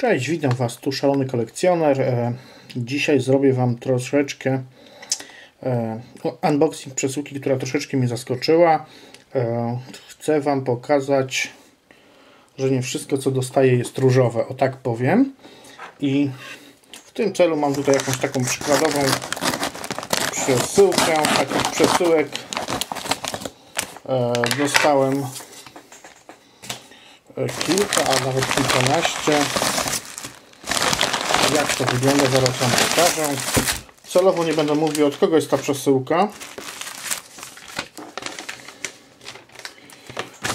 Cześć, witam Was tu, szalony kolekcjoner. E, dzisiaj zrobię Wam troszeczkę e, unboxing przesyłki, która troszeczkę mnie zaskoczyła. E, chcę Wam pokazać, że nie wszystko co dostaję jest różowe, o tak powiem. I w tym celu mam tutaj jakąś taką przykładową przesyłkę. Takich przesyłek dostałem kilka, a nawet kilkanaście. Jak to wygląda, zaraz Wam pokażę. Celowo nie będę mówił od kogo jest ta przesyłka.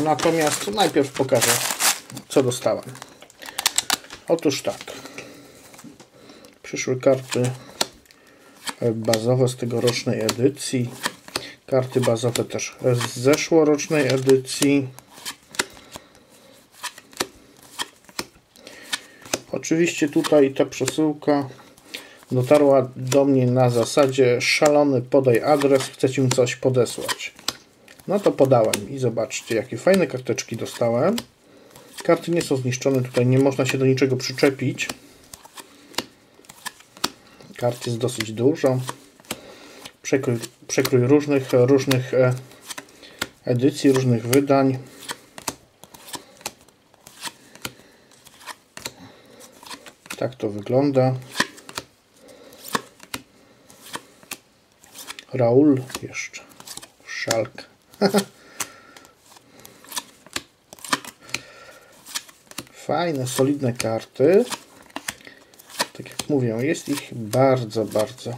Natomiast najpierw pokażę co dostałem. Otóż tak. Przyszły karty bazowe z tegorocznej edycji. Karty bazowe też z zeszłorocznej edycji. Oczywiście tutaj ta przesyłka dotarła do mnie na zasadzie szalony podaj adres, chcecie mi coś podesłać. No to podałem i zobaczcie jakie fajne karteczki dostałem. Karty nie są zniszczone, tutaj nie można się do niczego przyczepić. Kart jest dosyć dużo. Przekrój, przekrój różnych, różnych e, edycji, różnych wydań. Tak to wygląda. Raul jeszcze. Szalk. Fajne, solidne karty. Tak jak mówię, jest ich bardzo, bardzo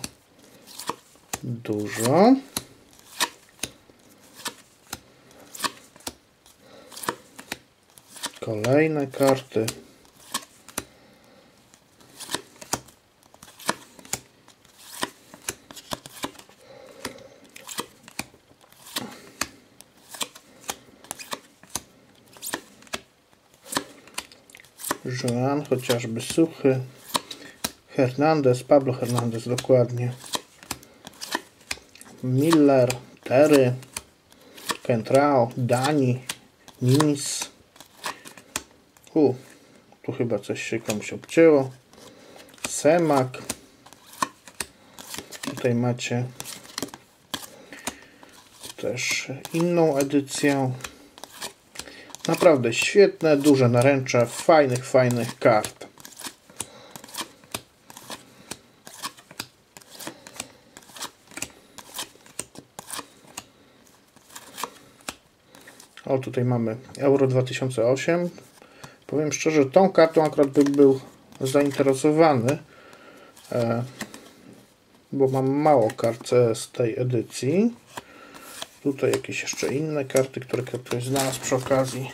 dużo. Kolejne karty. Joan, chociażby Suchy, Hernandez, Pablo Hernandez dokładnie, Miller, Terry, Kentrao, Dani, Nins. U, tu chyba coś się komuś obcięło. Semak. Tutaj macie też inną edycję. Naprawdę świetne, duże naręcze, fajnych, fajnych kart. O, tutaj mamy Euro 2008. Powiem szczerze, tą kartą akurat bym był zainteresowany, e, bo mam mało kart z tej edycji. Tutaj jakieś jeszcze inne karty, które ktoś znalazł przy okazji.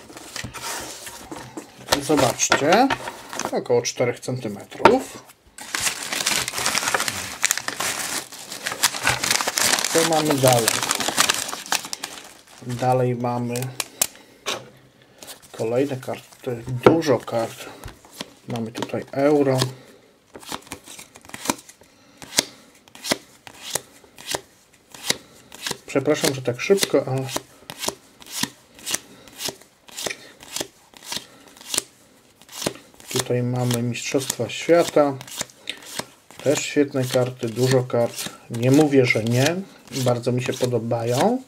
Zobaczcie. Około 4 cm. Co mamy dalej? Dalej mamy kolejne karty. Dużo kart. Mamy tutaj euro. Przepraszam, że tak szybko, ale tutaj mamy Mistrzostwa Świata. Też świetne karty, dużo kart. Nie mówię, że nie. Bardzo mi się podobają.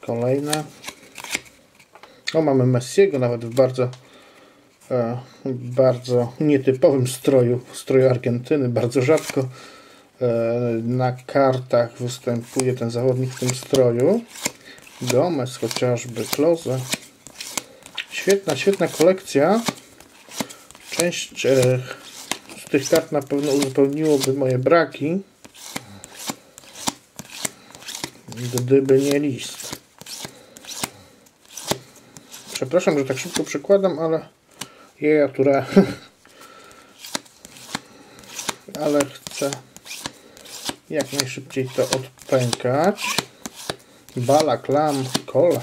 Kolejne. O, mamy Messiego nawet w bardzo e, bardzo nietypowym stroju, stroju Argentyny, bardzo rzadko e, na kartach występuje ten zawodnik w tym stroju. Gomez chociażby, Klose. Świetna, świetna kolekcja. Część e, z tych kart na pewno uzupełniłoby moje braki, gdyby nie list. Przepraszam, że tak szybko przykładam, ale jeja, które ale chcę jak najszybciej to odpękać. Bala, Klam, Kola,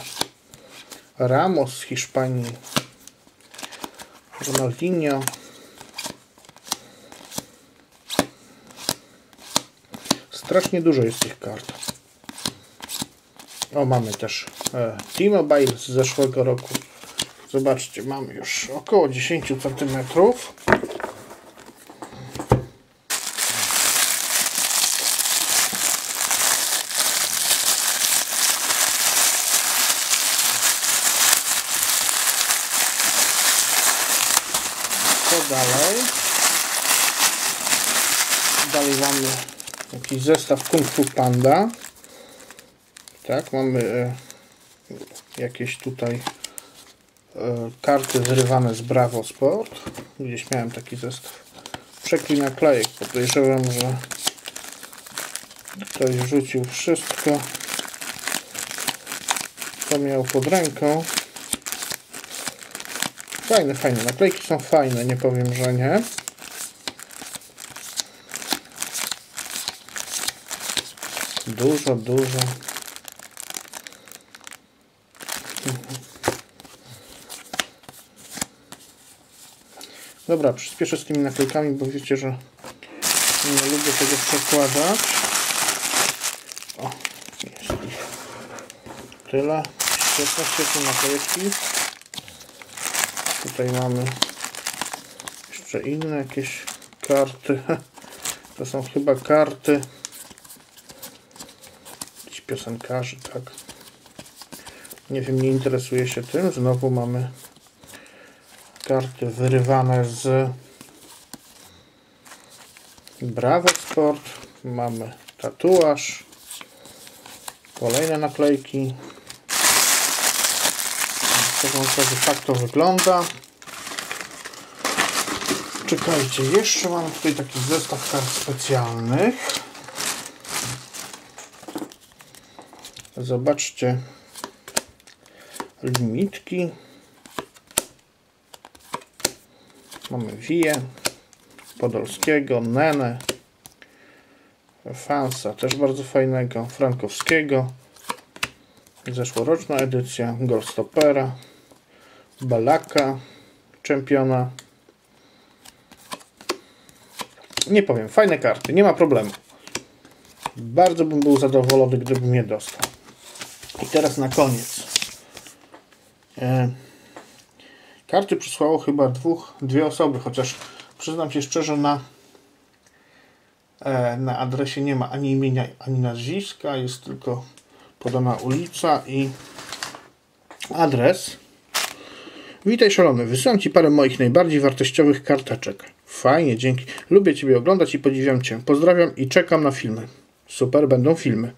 Ramos z Hiszpanii, Strasznie dużo jest tych kart. O, mamy też e, T-Mobile z zeszłego roku. Zobaczcie, mamy już około 10 cm. Co dalej? Dalej mamy jakiś zestaw Kung Fu Panda. Tak, mamy e, jakieś tutaj e, karty zrywane z Bravo Sport. Gdzieś miałem taki zestaw. Przekrój naklejek. Podejrzewam, że ktoś rzucił wszystko, co miał pod ręką. Fajne, fajne. Naklejki są fajne, nie powiem, że nie. Dużo, dużo. Dobra, przyspieszę z tymi naklejkami, bo wiecie, że nie lubię tego przekładać. O, jest tyle. Świetne, świetne naklejki. Tutaj mamy jeszcze inne jakieś karty. To są chyba karty jakichś piosenkarzy, tak. Nie wiem, nie interesuję się tym. Znowu mamy karty wyrywane z Bravo Sport. Mamy tatuaż. Kolejne naklejki. Pokażę, tak to wygląda. Czekajcie, jeszcze mam tutaj taki zestaw kart specjalnych. Zobaczcie limitki. Mamy Wije, Podolskiego, Nenę, Fansa, też bardzo fajnego, Frankowskiego, zeszłoroczna edycja, Goldstoppera, Balaka, czempiona. Nie powiem, fajne karty, nie ma problemu. Bardzo bym był zadowolony, gdybym je dostał. I teraz na koniec. E, karty przysłało chyba dwóch, dwie osoby, chociaż przyznam się szczerze, na, e, na adresie nie ma ani imienia, ani nazwiska, jest tylko podana ulica i adres. Witaj szalony, wysyłam Ci parę moich najbardziej wartościowych karteczek. Fajnie, dzięki. Lubię Ciebie oglądać i podziwiam Cię. Pozdrawiam i czekam na filmy. Super, będą filmy.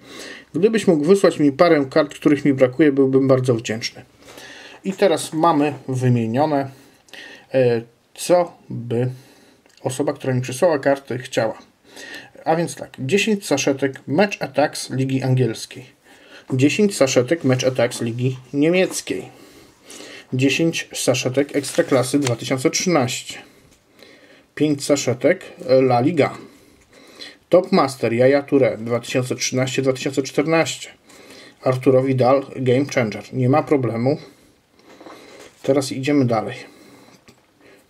Gdybyś mógł wysłać mi parę kart, których mi brakuje, byłbym bardzo wdzięczny. I teraz mamy wymienione, e, co by osoba, która mi przysłała karty, chciała. A więc tak, 10 saszetek Match Attacks Ligi Angielskiej. 10 saszetek Match Attacks Ligi Niemieckiej. 10 saszetek Ekstraklasy 2013. 5 saszetek La Liga. Top Master Jaja Touré 2013-2014. Arturo Vidal Game Changer. Nie ma problemu. Teraz idziemy dalej.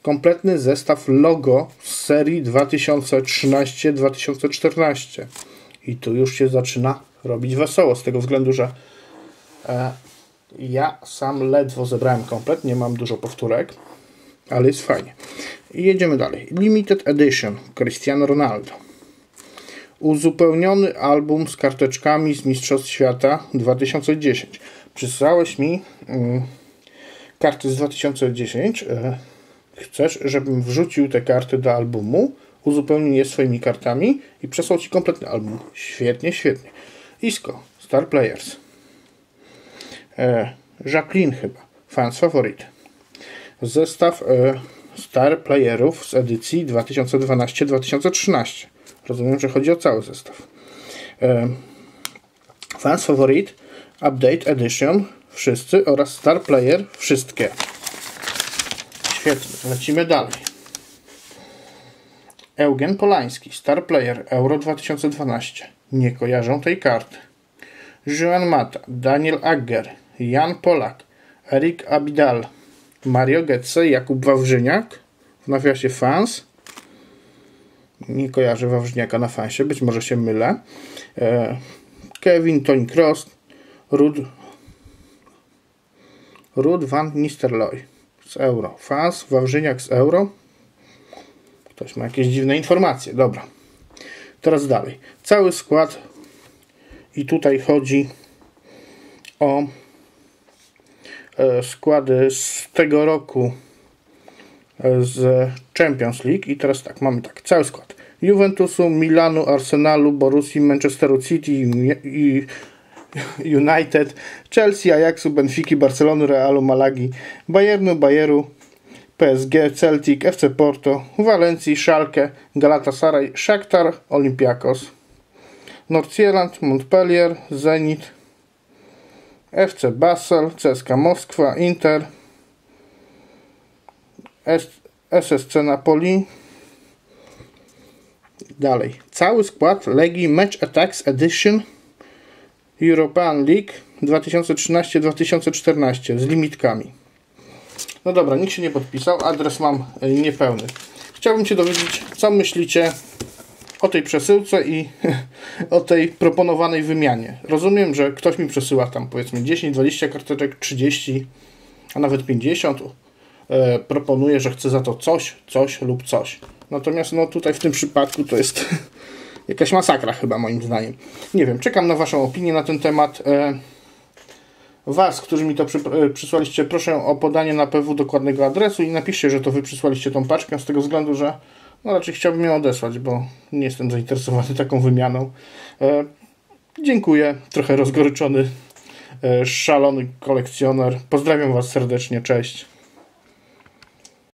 Kompletny zestaw logo z serii 2013-2014. I tu już się zaczyna robić wesoło, z tego względu, że e, ja sam ledwo zebrałem komplet, nie mam dużo powtórek, ale jest fajnie. I jedziemy dalej. Limited Edition Cristiano Ronaldo. Uzupełniony album z karteczkami z Mistrzostw Świata 2010. Przysłałeś mi mm, karty z 2010. E, chcesz, żebym wrzucił te karty do albumu, uzupełnił je swoimi kartami i przesłał Ci kompletny album. Świetnie, świetnie. Isko, Star Players. E, Jacqueline chyba, Fans Favorite. Zestaw e, Star Playerów z edycji 2012-2013. Rozumiem, że chodzi o cały zestaw. Fans Favorite Update Edition wszyscy oraz Star Player wszystkie. Świetnie, lecimy dalej. Eugen Polański, Star Player Euro 2012. Nie kojarzą tej karty. Joan Mata, Daniel Agger, Jan Polak, Erik Abidal, Mario Getze, Jakub Wawrzyniak, w nawiasie fans, nie kojarzę Wawrzyniaka na fansie, być może się mylę. E, Kevin, Tony Cross, Rud, Rud van Nistelrooy z Euro. Fans, Wawrzyniak z Euro. Ktoś ma jakieś dziwne informacje. Dobra. Teraz dalej. Cały skład i tutaj chodzi o e, składy z tego roku e, z Champions League i teraz tak, mamy tak, cały skład Juventusu, Milanu, Arsenalu, Borussii, Manchesteru City i United, Chelsea, Ajaxu, Benfiki, Barcelony, Realu, Malagi, Bayernu, Bayeru, PSG, Celtic, FC Porto, Walencji, Schalke, Galatasaray, Shakhtar, Olympiakos, Nordsjælland, Montpellier, Zenit, FC Basel, CSKA Moskwa, Inter, SSC Napoli. Dalej. Cały skład Legii Match Attacks Edition European League 2013-2014 z limitkami. No dobra, nikt się nie podpisał, adres mam e, niepełny. Chciałbym się dowiedzieć, co myślicie o tej przesyłce i o tej proponowanej wymianie. Rozumiem, że ktoś mi przesyła tam powiedzmy 10, 20 karteczek, 30, a nawet 50. E, proponuje, że chce za to coś, coś lub coś. Natomiast no tutaj w tym przypadku to jest jakaś masakra chyba moim zdaniem. Nie wiem, czekam na Waszą opinię na ten temat. E, Was, którzy mi to przy, e, przysłaliście, proszę o podanie na PW dokładnego adresu i napiszcie, że to Wy przysłaliście tą paczkę z tego względu, że no raczej chciałbym ją odesłać, bo nie jestem zainteresowany taką wymianą. E, dziękuję, trochę rozgoryczony, e, szalony kolekcjoner. Pozdrawiam Was serdecznie, cześć.